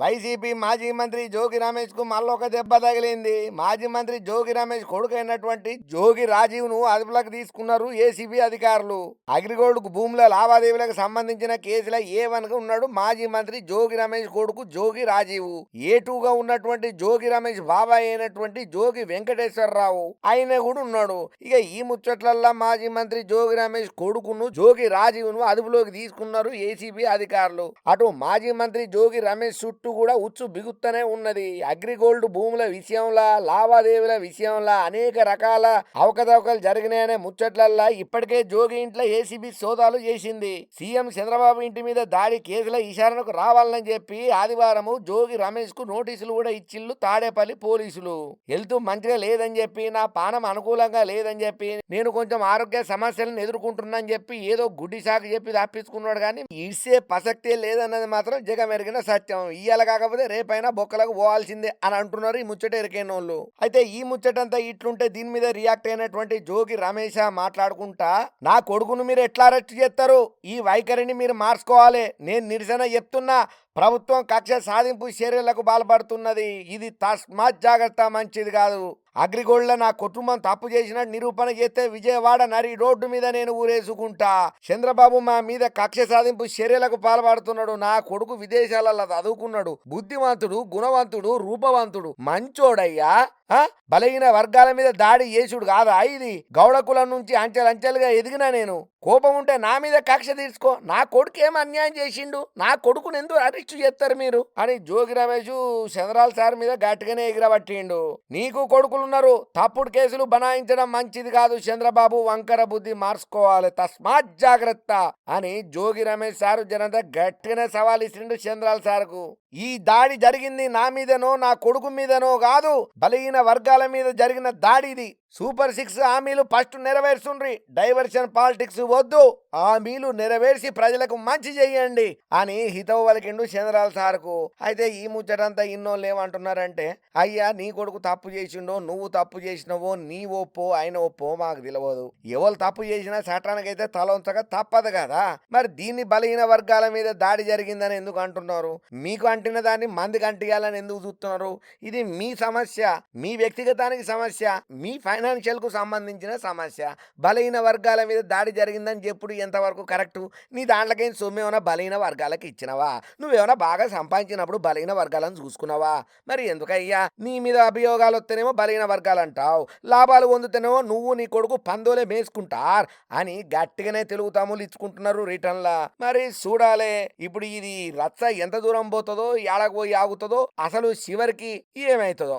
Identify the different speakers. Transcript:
Speaker 1: YCP మాజీ మంత్రి జోగి రమేష్కు మళ్ళొక దెబ్బ తగిలింది. మాజీ మంత్రి జోగి రమేష్ కొడుకైనటువంటి జోగి రాజీవ్ను అదుపులోకి తీసుకున్నారు ఏసీబీ అధికారులు. అగ్రిగోల్డ్ భూముల లావాదేవీలకు సంబంధించిన కేసుల ఏ వన్ ఉన్నాడు మాజీ మంత్రి జోగి రమేష్ కొడుకు జోగి రాజీవ్. ఏ టూగా ఉన్నటువంటి జోగి రమేష్ బాబాయ్ అయినటువంటి జోగి వెంకటేశ్వరరావు ఆయన కూడా ఉన్నాడు. ఇక ఈ ముచ్చట్లల్లా మాజీ మంత్రి జోగి రమేష్ కొడుకును జోగి రాజీవ్ను అదుపులోకి తీసుకున్నారు ఏసీబీ అధికారులు. అటు మాజీ మంత్రి జోగి రమేష్ చుట్టూ చుట్టూ కూడా ఉచ్చు బిగుతనే ఉన్నది. అగ్రిగోల్డ్ భూముల విషయంలో లావాదేవీల విషయంలో అనేక రకాల అవకతవకలు జరిగినాయనే ముచ్చట్లల్లా ఇప్పటికే జోగి ఇంట్లో ఏసీబీ సోదాలు చేసింది. సీఎం చంద్రబాబు ఇంటి మీద దాడి కేసుల ఇషారణకు రావాలని చెప్పి ఆదివారము జోగి రమేష్కు నోటీసులు కూడా ఇచ్చిల్లు తాడేపల్లి పోలీసులు. వెళ్తూ మంచిగా లేదని చెప్పి నా పానం అనుకూలంగా లేదని చెప్పి నేను కొంచెం ఆరోగ్య సమస్యలను ఎదుర్కొంటున్నాను చెప్పి ఏదో గుడ్డి సాకు చెప్పి తప్పించుకున్నాడు కానీ ఇసే ప్రసక్తే లేదన్నది మాత్రం జగమెరిగిన సత్యం. ఇయ్యాల కాకపోతే రేపైనా బొక్కలకు పోవాల్సిందే అని అంటున్నారు ఈ ముచ్చట ఎరికైన వాళ్ళు అయితే ఈ ముచ్చటంతా ఇట్లుంటే దీని మీద రియాక్ట్ అయినటువంటి జోగి రమేష్ మాట్లాడుకుంటా నా కొడుకును మీరు ఎట్లా అరెస్ట్ చేస్తారు? ఈ వైఖరిని మీరు మార్చుకోవాలి. నేను నిరసన చెప్తున్నా ప్రభుత్వం కక్ష సాధింపు చర్యలకు పాల్పడుతున్నది ఇది తస్మాత్ జాగ్రత్త మంచిది కాదు. అగ్రిగోల్డ్లో నా కుటుంబం తప్పు చేసినట్టు నిరూపణ చేస్తే విజయవాడ నరి రోడ్డు మీద నేను ఊరేసుకుంటా. చంద్రబాబు మా మీద కక్ష సాధింపు చర్యలకు పాల్పడుతున్నాడు. నా కొడుకు విదేశాలలో చదువుకున్నాడు. బుద్ధిమంతుడు గుణవంతుడు రూపవంతుడు. మంచోడయ్యా. బలహీన వర్గాల మీద దాడి చేసుడు కాదా ఇది? గౌడకులం నుంచి అంచెలంచెలుగా ఎదిగినా నేను. కోపం ఉంటే నా మీద కక్ష తీర్చుకో. నా కొడుకు ఏం అన్యాయం చేసిండు? నా కొడుకుని ఎందుకు అరెస్ట్ చేస్తారు మీరు. అని జోగి రమేష్ చంద్రాల సార్ మీద గట్టిగానే ఎగిరబట్టిండు. నీకు కొడుకులున్నారు. తప్పుడు కేసులు బనాయించడం మంచిది కాదు. చంద్రబాబు వంకర బుద్ధి మార్చుకోవాలి. తస్మాత్ జాగ్రత్త అని జోగి రమేష్ సారు జనత గట్టిగానే సవాల్ ఇచ్చిండు చంద్రాల సార్కు. ఈ దాడి జరిగింది నా మీదనో నా కొడుకు మీదనో కాదు. బలహీన వర్గాల మీద జరిగిన దాడి ఇది. సూపర్ సిక్స్ హామీలు ఫస్ట్ నెరవేర్చుండ్రి. డైవర్షన్ పాలిటిక్స్ వద్దు. హామీలు నెరవేర్చి ప్రజలకు మంచి చెయ్యండి అని హితవు వలికిండు చంద్రాల సార్కు. అయితే ఈ ముచ్చటంతా ఇన్నోళ్ళు లేవంటున్నారంటే అయ్యా నీ కొడుకు తప్పు చేసిండో నువ్వు తప్పు చేసినవో నీ ఒప్పో ఆయన ఒప్పో మాకు తెలియదు ఎవరు తప్పు చేసినా చట్టానికైతే తల ఉంచక తప్పదు కదా. మరి దీన్ని బలహీన వర్గాల మీద దాడి జరిగిందని ఎందుకు అంటున్నారు? మీకు అంటిన దాన్ని మందికి అంటియాలని ఎందుకు చూస్తున్నారు? ఇది మీ సమస్య. మీ వ్యక్తిగతానికి సమస్య. మీ ఫైన్ కు సంబంధించిన సమస్య బలహీన వర్గాల మీద దాడి జరిగిందని చెప్పుడు ఎంతవరకు కరెక్ట్? నీ దాంట్లోకైనా సొమ్ము ఏమైనా బలహీన వర్గాలకు ఇచ్చినవా? నువ్వేమైనా బాగా సంపాదించినప్పుడు బలహీన వర్గాలను చూసుకున్నావా? మరి ఎందుకయ్యా? నీ మీద అభియోగాలు వస్తేనేమో బలహీన వర్గాలు అంటావు లాభాలు పొందుతేనేమో నువ్వు నీ కొడుకు పందోలే మేసుకుంటారు అని గట్టిగానే తెలుగు తమ్ములు ఇచ్చుకుంటున్నారు రిటర్న్లా. మరి చూడాలే ఇప్పుడు ఇది రచ్చ ఎంత దూరం పోతుందో ఏడకు పోయి ఆగుతుందో అసలు చివరికి ఏమవుతుందో